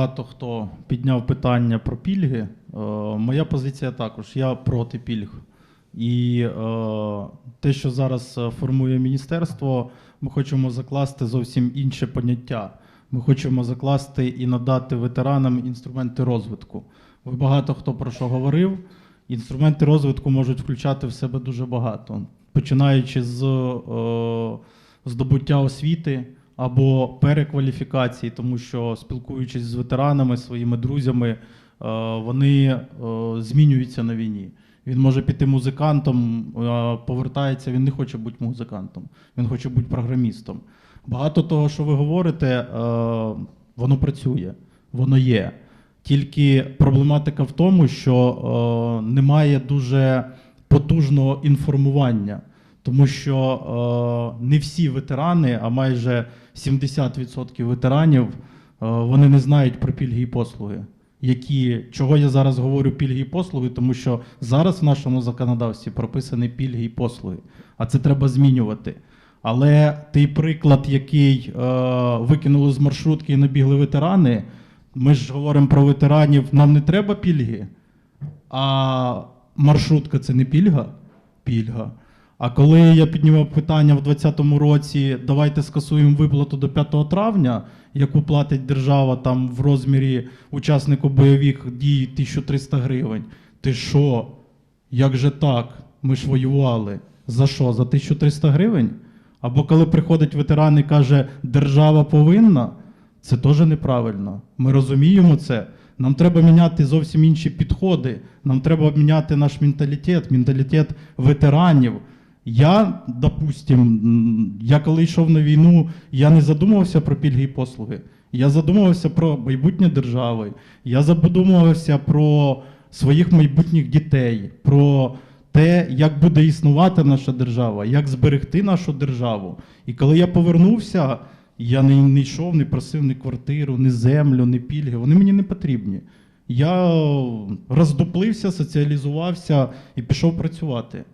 багато хто підняв питання про пільги. Е, Моя позиція також. Я проти пільг. І е, те, що зараз е, формує міністерство, ми хочемо закласти зовсім інше поняття. Ми хочемо закласти і надати ветеранам інструменти розвитку. Ви багато хто про що говорив. Інструменти розвитку можуть включати в себе дуже багато, починаючи з здобуття освіти або перекваліфікації, тому що спілкуючись з ветеранами, своїми друзями, е, вони е, змінюються на війні. Він може піти музикантом, повертається, він не хоче бути музикантом, він хоче бути програмістом. Багато того, що ви говорите, е, воно працює, воно є. Тільки проблематика в тому, що е, немає дуже потужного інформування, тому що е, не всі ветерани, а майже 70% ветеранів, е, вони не знають про пільги і послуги. Які, чого я зараз говорю пільги і послуги, тому що зараз в нашому законодавстві прописані пільги і послуги, а це треба змінювати. Але той приклад, який е, викинули з маршрутки і набігли ветерани, ми ж говоримо про ветеранів, нам не треба пільги, а маршрутка це не пільга? Пільга. А коли я піднімав питання в 2020 році, давайте скасуємо виплату до 5 травня, яку платить держава там в розмірі учаснику бойових дій 1300 гривень. Ти що? Як же так? Ми ж воювали. За що? За 1300 гривень? Або коли приходить ветеран і каже, держава повинна, це теж неправильно. Ми розуміємо це. Нам треба міняти зовсім інші підходи. Нам треба міняти наш менталітет, менталітет ветеранів. Я, допустим, я коли йшов на війну, я не задумувався про пільги і послуги. Я задумувався про майбутнє держави. Я задумувався про своїх майбутніх дітей, про те, як буде існувати наша держава, як зберегти нашу державу. І коли я повернувся, я не, не йшов, не просив ні квартиру, ні землю, ні пільги. Вони мені не потрібні. Я роздуплився, соціалізувався і пішов працювати.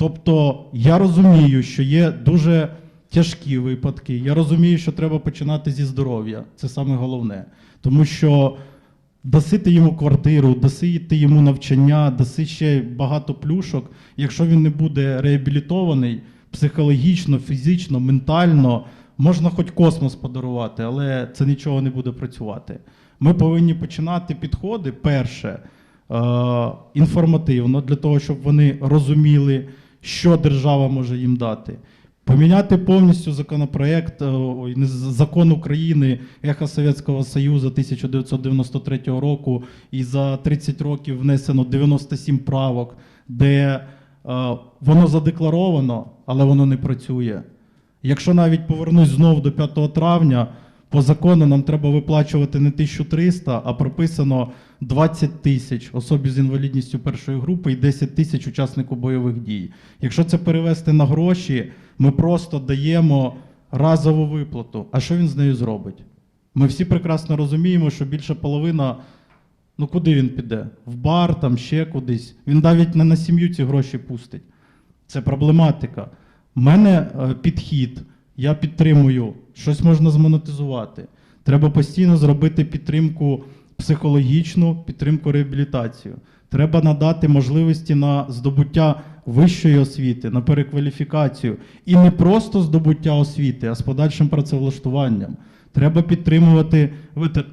Тобто я розумію, що є дуже тяжкі випадки. Я розумію, що треба починати зі здоров'я. Це саме головне. Тому що дасити йому квартиру, дасити йому навчання, даси ще багато плюшок. Якщо він не буде реабілітований психологічно, фізично, ментально, можна хоч космос подарувати, але це нічого не буде працювати. Ми повинні починати підходи перше е, інформативно для того, щоб вони розуміли, що держава може їм дати. Поміняти повністю законопроект, е, закон України Ехо Совєтського Союзу 1993 року, і за 30 років внесено 97 правок, де е, воно задекларовано, але воно не працює. Якщо навіть повернусь знову до 5 травня, по закону нам треба виплачувати не 1300, а прописано 20 тисяч особі з інвалідністю першої групи і 10 тисяч учаснику бойових дій. Якщо це перевести на гроші, ми просто даємо разову виплату. А що він з нею зробить? Ми всі прекрасно розуміємо, що більше половина, ну куди він піде? В бар, там ще кудись. Він навіть не на сім'ю ці гроші пустить. Це проблематика. У мене е, підхід, я підтримую, щось можна змонетизувати. Треба постійно зробити підтримку психологічну, підтримку реабілітацію. Треба надати можливості на здобуття вищої освіти, на перекваліфікацію. І не просто здобуття освіти, а з подальшим працевлаштуванням. Треба підтримувати ветер-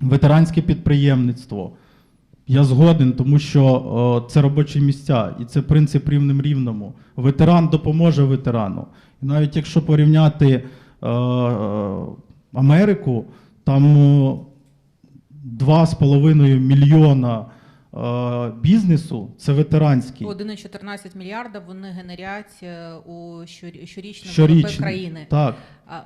ветеранське підприємництво. Я згоден, тому що о, це робочі місця, і це принцип рівним рівному. Ветеран допоможе ветерану. І навіть якщо порівняти е, е, Америку, там 2,5 мільйона е, бізнесу це ветеранський. 1,14 мільярда вони генерять е, у щорі- щорічно країни. Так. А